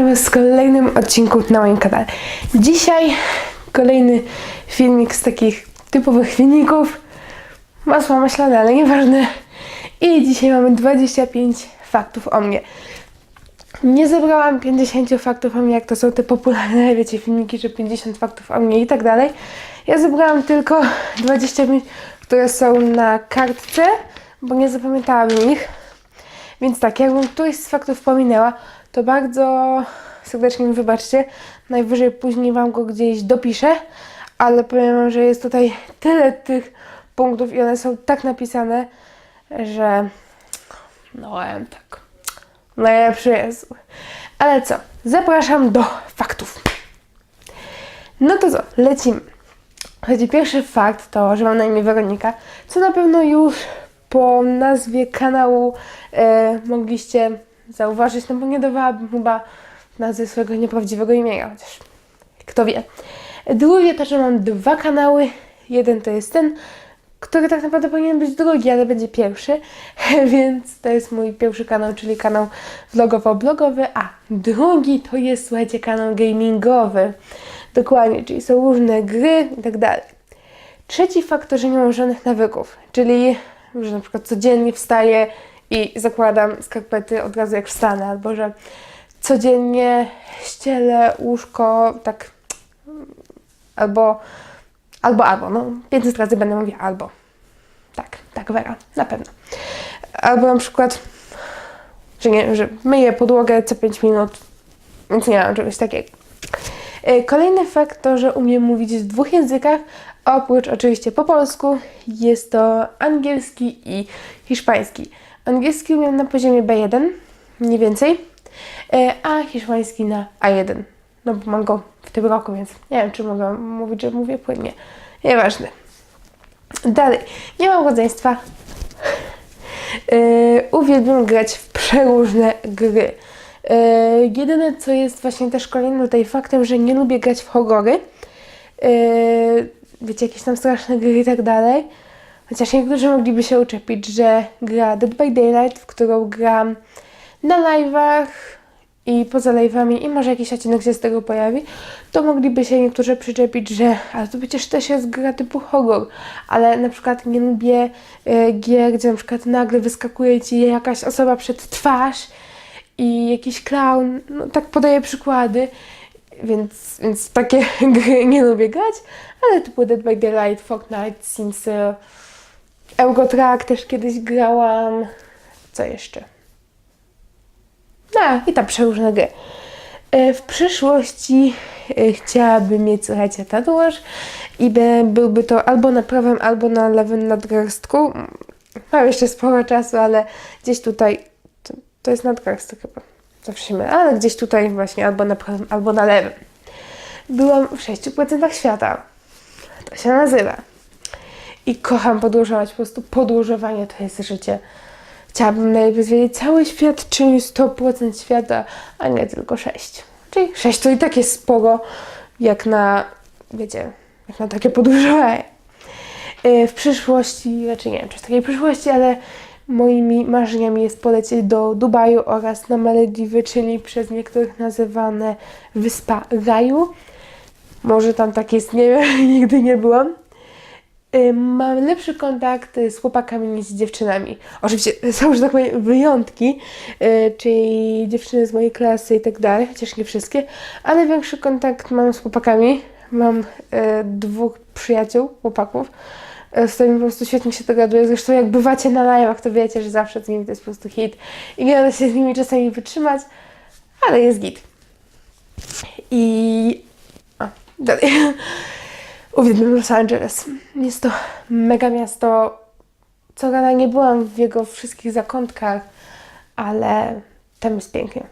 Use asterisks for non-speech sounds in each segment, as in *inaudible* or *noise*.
w kolejnym odcinku na moim kanale. Dzisiaj kolejny filmik z takich typowych filmików. Masła maślane, ale nieważne. I dzisiaj mamy 25 faktów o mnie. Nie zebrałam 50 faktów o mnie, jak to są te popularne, *laughs* wiecie, filmiki, że 50 faktów o mnie i tak dalej. Ja zebrałam tylko 25, które są na kartce, bo nie zapamiętałabym ich. Więc tak, jakbym któryś z faktów pominęła, to bardzo serdecznie mi wybaczcie. Najwyżej później Wam go gdzieś dopiszę, ale powiem Wam, że jest tutaj tyle tych punktów i one są tak napisane, że no powiem tak, najlepszy jest. Ale co, zapraszam do faktów. No to co, lecimy. Słuchajcie, pierwszy fakt to, że mam na imię Weronika, co na pewno już po nazwie kanału e, mogliście zauważyć, no bo nie dawałabym chyba nazwy swojego nieprawdziwego imienia, chociaż kto wie. Drugie to, że mam dwa kanały. Jeden to jest ten, który tak naprawdę powinien być drugi, ale będzie pierwszy, *laughs* więc to jest mój pierwszy kanał, czyli kanał vlogowo-blogowy, a drugi to jest, słuchajcie, kanał gamingowy. Dokładnie, czyli są różne gry i tak dalej. Trzeci fakt to, że nie mam żadnych nawyków, czyli że na przykład codziennie wstaję i zakładam skarpety od razu jak wstanę, albo że codziennie ścielę łóżko tak albo albo, albo, no 500 razy będę mówiła albo. Tak, tak, Wera, na pewno. Albo na przykład, że nie że myję podłogę co 5 minut, więc nie mam czegoś takiego. E, Kolejny fakt to, że umiem mówić w dwóch językach, oprócz oczywiście po polsku. Jest to angielski i hiszpański. Angielski umiem na poziomie B1, mniej więcej, e, a hiszpański na A1. No bo mam go w tym roku, więc nie wiem, czy mogę mówić, że mówię płynnie. Nieważne. Dalej. Nie mam rodzeństwa. Yy, uwielbiam grać w przeróżne gry. Yy, jedyne, co jest właśnie też kolejnym tutaj faktem, że nie lubię grać w horrory. Yy, wiecie, jakieś tam straszne gry i tak dalej. Chociaż niektórzy mogliby się uczepić, że gra Dead by Daylight, w którą gram na live'ach i poza live'ami i może jakiś odcinek się z tego pojawi, to mogliby się niektórzy przyczepić, że ale to przecież też jest gra typu horror, ale na przykład nie lubię e, gier, gdzie na przykład nagle wyskakuje ci jakaś osoba przed twarz i jakiś clown, no tak podaję przykłady, więc, więc takie *laughs* gry nie lubię grać, ale typu Dead by Daylight, Fortnite, e, Eurotrack też kiedyś grałam, co jeszcze? No i tam przeróżne gry. E, W przyszłości e, chciałabym mieć, słuchajcie, tatuaż i by, byłby to albo na prawym, albo na lewym nadgarstku. Mam jeszcze sporo czasu, ale gdzieś tutaj, to, to jest nadgarstek chyba, zawsze mylę, ale gdzieś tutaj właśnie albo na prawym, albo na lewym. Byłam w 6% świata. To się nazywa. I kocham podróżować, po prostu podróżowanie to jest życie. Chciałabym najlepiej zwiedzić cały świat, czyli 100% świata, a nie tylko 6. Czyli 6 to i tak jest sporo, jak na, wiecie, jak na takie podróżowanie. Yy, W przyszłości, znaczy nie wiem, czy w takiej przyszłości, ale moimi marzeniami jest polecieć do Dubaju oraz na Malediwy, czyli przez niektórych nazywane Wyspa Raju. Może tam tak jest, nie wiem, *laughs* nigdy nie byłam. Y, Mam lepszy kontakt z chłopakami niż z dziewczynami. Oczywiście *laughs* są, że tak powiem, wyjątki, y, czyli dziewczyny z mojej klasy i tak dalej, chociaż nie wszystkie, ale większy kontakt mam z chłopakami. Mam y, dwóch przyjaciół, chłopaków, z którymi po prostu świetnie się dogaduję. Zresztą jak bywacie na live'ach, to wiecie, że zawsze z nimi to jest po prostu hit i nie da się z nimi czasami wytrzymać, ale jest git. I... A, dalej. *laughs* Uwielbiam Los Angeles. Jest to mega miasto. Co prawda nie byłam w jego wszystkich zakątkach, ale tam jest pięknie.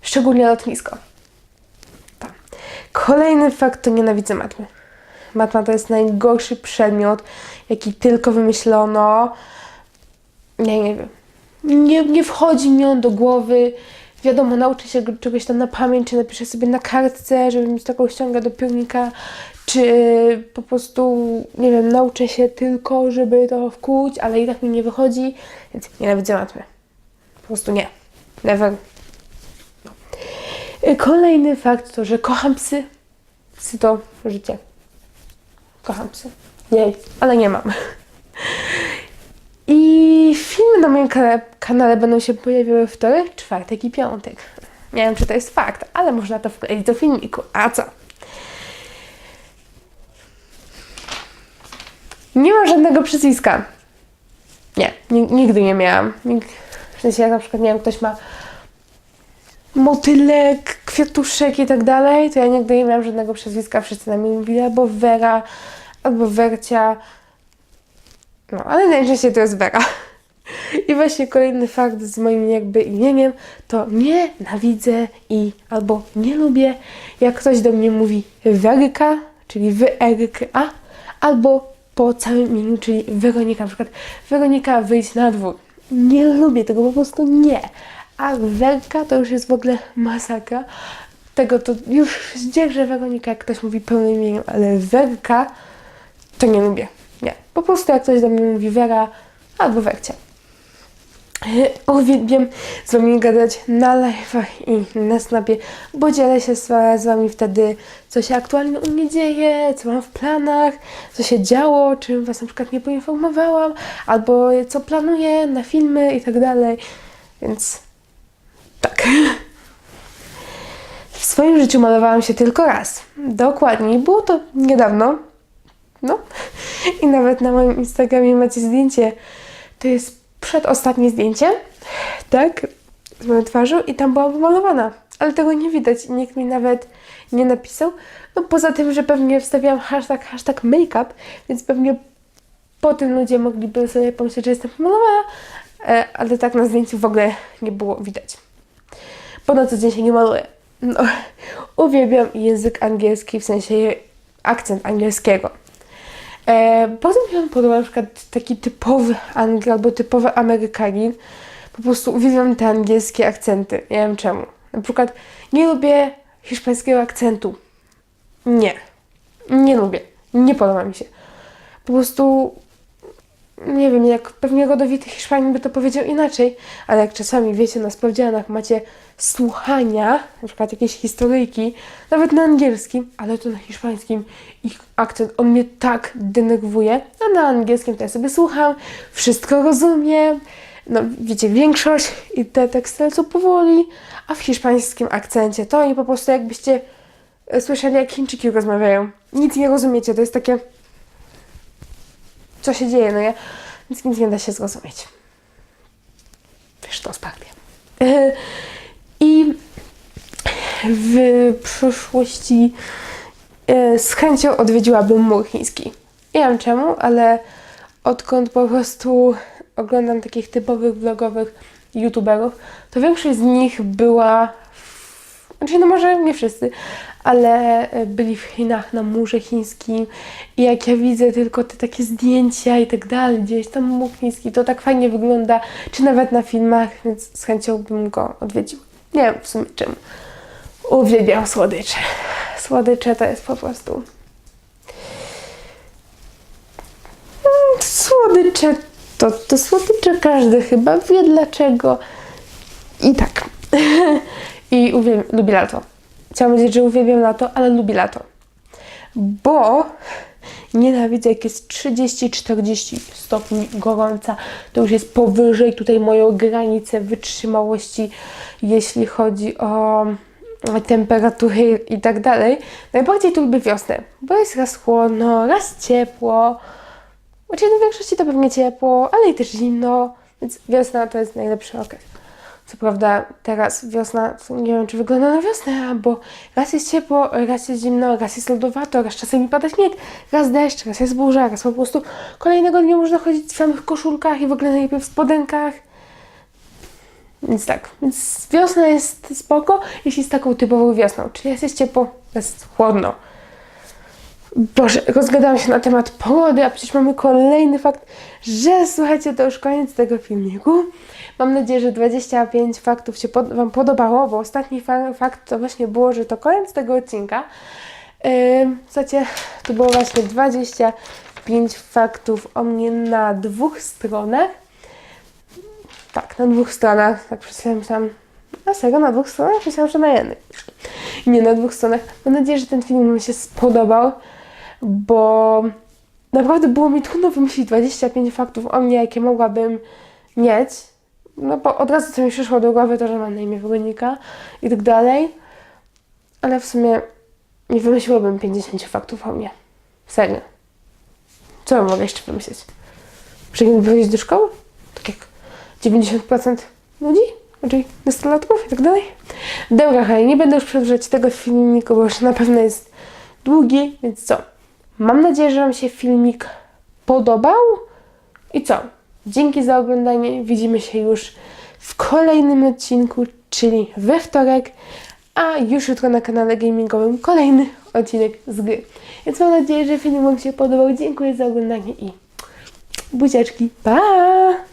Szczególnie lotnisko. Tam. Kolejny fakt to nienawidzę matmy. Matma to jest najgorszy przedmiot, jaki tylko wymyślono. Nie, nie wiem. Nie, nie wchodzi mi on do głowy. Wiadomo, nauczę się czegoś tam na pamięć, czy napiszę sobie na kartce, żeby mieć taką ściągę do piórnika, czy po prostu, nie wiem, nauczę się tylko, żeby to wkuć, ale i tak mi nie wychodzi, więc nienawidzę matmy. Po prostu nie. Never. No. Y, Kolejny fakt to, że kocham psy. Psy to życie. Kocham psy. Jej, ale nie mam. *laughs* Na moim kanale, będą się pojawiały w wtorek, czwartek i piątek. Nie wiem, czy to jest fakt, ale można to wkleić do filmiku. A co? Nie mam żadnego przyciska. Nie, ni- nigdy nie miałam. Nig- w sensie, jak na przykład, nie wiem, ktoś ma motylek, kwiatuszek i tak dalej, to ja nigdy nie miałam żadnego przezwiska. Wszyscy na mnie mówili albo Wera, albo Wercia. No, ale najczęściej to jest Wera. I właśnie kolejny fakt z moim jakby imieniem to nienawidzę i albo nie lubię, jak ktoś do mnie mówi Werka, czyli wy Eryka, albo po całym imieniu, czyli Weronika. Na przykład Weronika wyjść na dwór. Nie lubię tego, po prostu nie. A Werka to już jest w ogóle masakra. Tego to już zdzierżę Weronika, jak ktoś mówi pełnym imieniem, ale Werka to nie lubię. Nie. Po prostu jak ktoś do mnie mówi Wera albo Wercia. Uwielbiam z Wami gadać na live'ach i na snapie, bo dzielę się z wa- z Wami wtedy, co się aktualnie u mnie dzieje, co mam w planach, co się działo, czym Was na przykład nie poinformowałam, albo co planuję na filmy i tak dalej. Więc tak. W swoim życiu malowałam się tylko raz. Dokładnie. Było to niedawno. No. I nawet na moim Instagramie macie zdjęcie. To jest przedostatnie zdjęcie. Tak. Z moją twarzą i tam była pomalowana. Ale tego nie widać. Nikt mi nawet nie napisał. No poza tym, że pewnie wstawiałam hashtag, hashtag make-up, więc pewnie po tym ludzie mogliby sobie pomyśleć, że jestem pomalowana, e, ale tak na zdjęciu w ogóle nie było widać bo na co dzień się nie maluję. No, *laughs* uwielbiam język angielski, w sensie akcent angielskiego. E, potem mi się podoba na przykład taki typowy Anglik albo typowy Amerykanin. Po prostu uwielbiam te angielskie akcenty. Nie wiem czemu. Na przykład nie lubię hiszpańskiego akcentu. Nie. Nie lubię. Nie podoba mi się. Po prostu nie wiem, jak pewnie rodowity Hiszpanin by to powiedział inaczej, ale jak czasami wiecie, na sprawdzianach macie słuchania, na przykład jakieś historyjki, nawet na angielskim, ale to na hiszpańskim, ich akcent, on mnie tak denerwuje, a na angielskim to ja sobie słucham, wszystko rozumiem, no wiecie, większość i te teksty lecą powoli, a w hiszpańskim akcencie to i po prostu jakbyście e, słyszeli, jak Chińczyki rozmawiają. Nic nie rozumiecie, to jest takie co się dzieje, no ja nic, nic nie da się zrozumieć. Wiesz, to spadnie. I w przyszłości e, z chęcią odwiedziłabym mur chiński. Nie wiem czemu, ale odkąd po prostu oglądam takich typowych vlogowych youtuberów, to większość z nich była w... Znaczy, no może nie wszyscy, ale e, byli w Chinach na murze chińskim i jak ja widzę tylko te takie zdjęcia i tak dalej, gdzieś tam mur chiński, to tak fajnie wygląda, czy nawet na filmach, więc z chęcią bym go odwiedził. Nie wiem w sumie czemu. Uwielbiam słodycze. Słodycze to jest po prostu... Mm, Słodycze to, to słodycze każdy chyba wie dlaczego. I tak. *laughs* I uwielbiam, lubię lato. Chciałam powiedzieć, że uwielbiam lato, ale lubię lato. Bo nienawidzę, jak jest 30-40 stopni gorąca. To już jest powyżej tutaj moją granicę wytrzymałości, jeśli chodzi o temperatury i tak dalej. Najbardziej tu lubię wiosnę, bo jest raz chłodno, raz ciepło. No w większości to pewnie ciepło, ale i też zimno, więc wiosna to jest najlepszy okres. Co prawda teraz wiosna, nie wiem czy wygląda na wiosnę, bo raz jest ciepło, raz jest zimno, raz jest lodowato, raz czasami pada śnieg, raz deszcz, raz jest burza, raz po prostu kolejnego dnia można chodzić w samych koszulkach i w ogóle najlepiej w spodenkach. Więc tak, więc wiosna jest spoko, jeśli jest taką typową wiosną, czyli jest, jest ciepło, jest chłodno. Boże, rozgadałam się na temat pogody, a przecież mamy kolejny fakt, że słuchajcie, to już koniec tego filmiku. Mam nadzieję, że 25 faktów się pod, Wam podobało, bo ostatni fa fakt to właśnie było, że to koniec tego odcinka. Yy, słuchajcie, to było właśnie 25 faktów o mnie na dwóch stronach. Tak, na dwóch stronach, tak przez chwilę myślałam, A serio, na dwóch stronach? Myślałam, że na jednej. Nie, na dwóch stronach. Mam nadzieję, że ten film Wam się spodobał, bo naprawdę było mi trudno wymyślić 25 faktów o mnie, jakie mogłabym mieć. No bo od razu co mi przyszło do głowy to, że mam na imię Weronika i tak dalej. Ale w sumie nie wymyśliłabym 50 faktów o mnie. Serio. Co mogę jeszcze wymyślić? Przejdę powiedzieć do szkoły? Tak jak 90% ludzi? Czyli nastolatków i tak dalej. Dobra, hej, nie będę już przedłużać tego filmiku, bo już na pewno jest długi, więc co? Mam nadzieję, że Wam się filmik podobał. I co? Dzięki za oglądanie. Widzimy się już w kolejnym odcinku, czyli we wtorek, a już jutro na kanale gamingowym kolejny odcinek z gry. Więc mam nadzieję, że film Wam się podobał. Dziękuję za oglądanie i buziaczki. Pa!